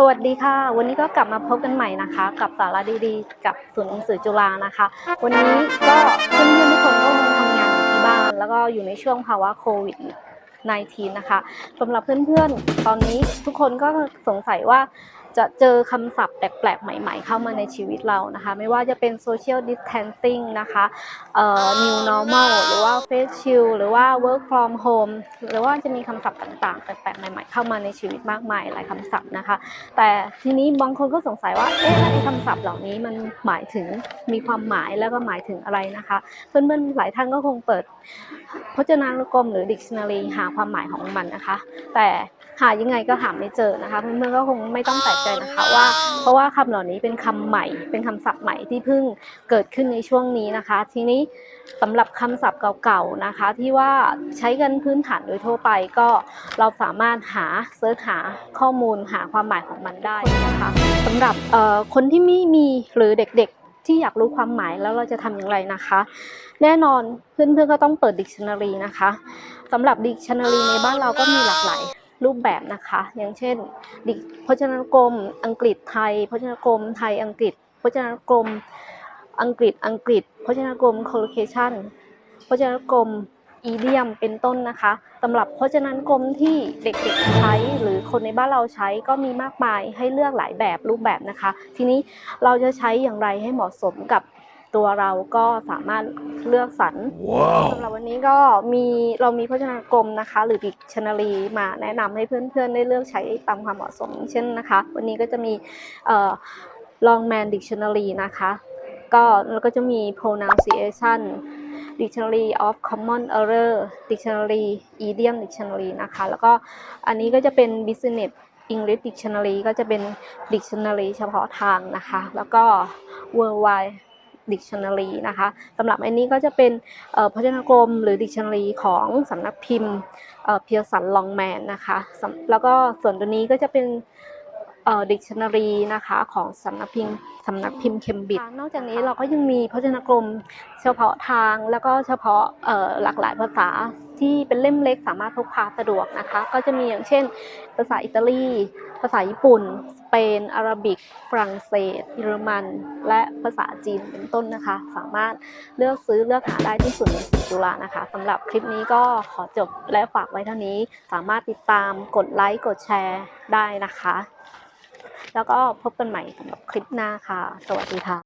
สวัสดีค่ะ วันนี้ก็กลับมาพบกันใหม่นะคะ กับสาระดีๆ กับศูนย์หนังสือจุฬานะคะ วันนี้ก็เพื่อนๆทุกคนก็คงทำงานอยู่ที่บ้าน แล้วก็อยู่ในช่วงภาวะโควิด -19 นะคะสำหรับเพื่อนๆ ตอนนี้ทุกคนก็สงสัยว่า จะเจอคำศัพท์แปลกๆ ใหม่ ๆ เข้ามาในชีวิตเรานะคะ ไม่ว่าจะเป็น social distancing นะคะเอ่อ new normal หรือว่า face shield หรือว่า work from home หรือว่าจะมีคำศัพท์ต่างๆ แปลกๆ ใหม่ ๆ เข้ามาในชีวิตมากมายหลายคำศัพท์นะคะ แต่ทีนี้บางคนก็สงสัยว่า เอ๊ะไอ้คำศัพท์เหล่านี้มันหมายถึงมีความหมายแล้วก็หมายถึงอะไรนะคะ เพื่อนๆ หลายท่านก็คงเปิดพจนานุกรมหรือ dictionary หาความหมายของมันนะคะ แต่หายังไงก็หาไม่เจอนะคะ เพื่อนๆ ก็คงไม่ต้องแปลกใจนะคะว่า เพราะว่าคำเหล่านี้เป็นคำใหม่ เป็นคำศัพท์ใหม่ที่เพิ่งเกิดขึ้นในช่วงนี้นะคะ ทีนี้สำหรับคำศัพท์เก่าๆนะคะ ที่ว่าใช้กันพื้นฐานโดยทั่วไปก็เราสามารถหาเสิร์ชหาข้อมูลหาความหมายของมันได้นะคะสำหรับเอ่อคนที่ไม่มีหรือเด็กๆที่อยากรู้ความหมายแล้วเราจะทำอย่างไรนะคะ แน่นอนเพื่อนๆก็ต้องเปิด dictionary นะคะสำหรับ dictionary ในบ้านเราก็มีหลากหลาย รูปแบบนะคะ อย่างเช่นพจนานุกรม อังกฤษไทย พจนานุกรมไทยอังกฤษ พจนานุกรม อังกฤษอังกฤษ พจนานุกรม collocation พจนานุกรม idiom เป็นต้นนะคะสำหรับพจนานุกรมที่เด็กๆใช้หรือคนในบ้านเราใช้ก็มีมากมายให้เลือกหลายแบบรูปแบบนะคะ ทีนี้เราจะใช้อย่างไรให้เหมาะสมกับ ตัวเราก็สามารถเลือกสรรสำหรับวันนี้ก็มีเรามีพจนานุกรมนะคะ หรือ dictionary มาแนะนำให้เพื่อนๆ ได้เลือกใช้ตามความเหมาะสม เช่นนะคะ วันนี้ก็จะมีเอ่อ Longman Dictionary นะคะ ก็แล้วก็จะมี pronunciation Dictionary of Common Error Dictionary Idiom Dictionary นะคะ แล้วก็อันนี้ก็จะเป็น Business English Dictionary ก็จะเป็น Dictionary เฉพาะทางนะคะ แล้วก็ Worldwide Dictionary นะคะสำหรับอันนี้ก็จะเป็นพจนานุกรมหรือ Dictionary ของสำนักพิมพ์เพียร์สันลองแมนนะคะแล้วก็ส่วนตัวนี้ก็จะเป็นเอ่อ Dictionary นะคะของสำนักพิมพ์สำนักพิมพ์เคมบิดนอกจากนี้เราก็ยังมีพจนานุกรมเฉพาะทางแล้วก็เฉพาะเอ่อหลากหลายภาษาที่เป็นเล่มเล็กสามารถพกพาสะดวกนะคะ ก็จะมีอย่างเช่น ภาษาอิตาลี ภาษาญี่ปุ่น สเปน อาราบิก ฝรั่งเศส เยอรมัน และภาษาจีนเป็นต้นนะคะ สามารถเลือกซื้อเลือกหาได้ที่ศูนย์หนังสือจุฬานะคะสำหรับคลิปนี้ก็ขอจบและฝากไว้เท่านี้ สามารถติดตามกดไลค์กดแชร์ได้นะคะ แล้วก็พบกันใหม่สำหรับคลิปหน้าค่ะ สวัสดีค่ะ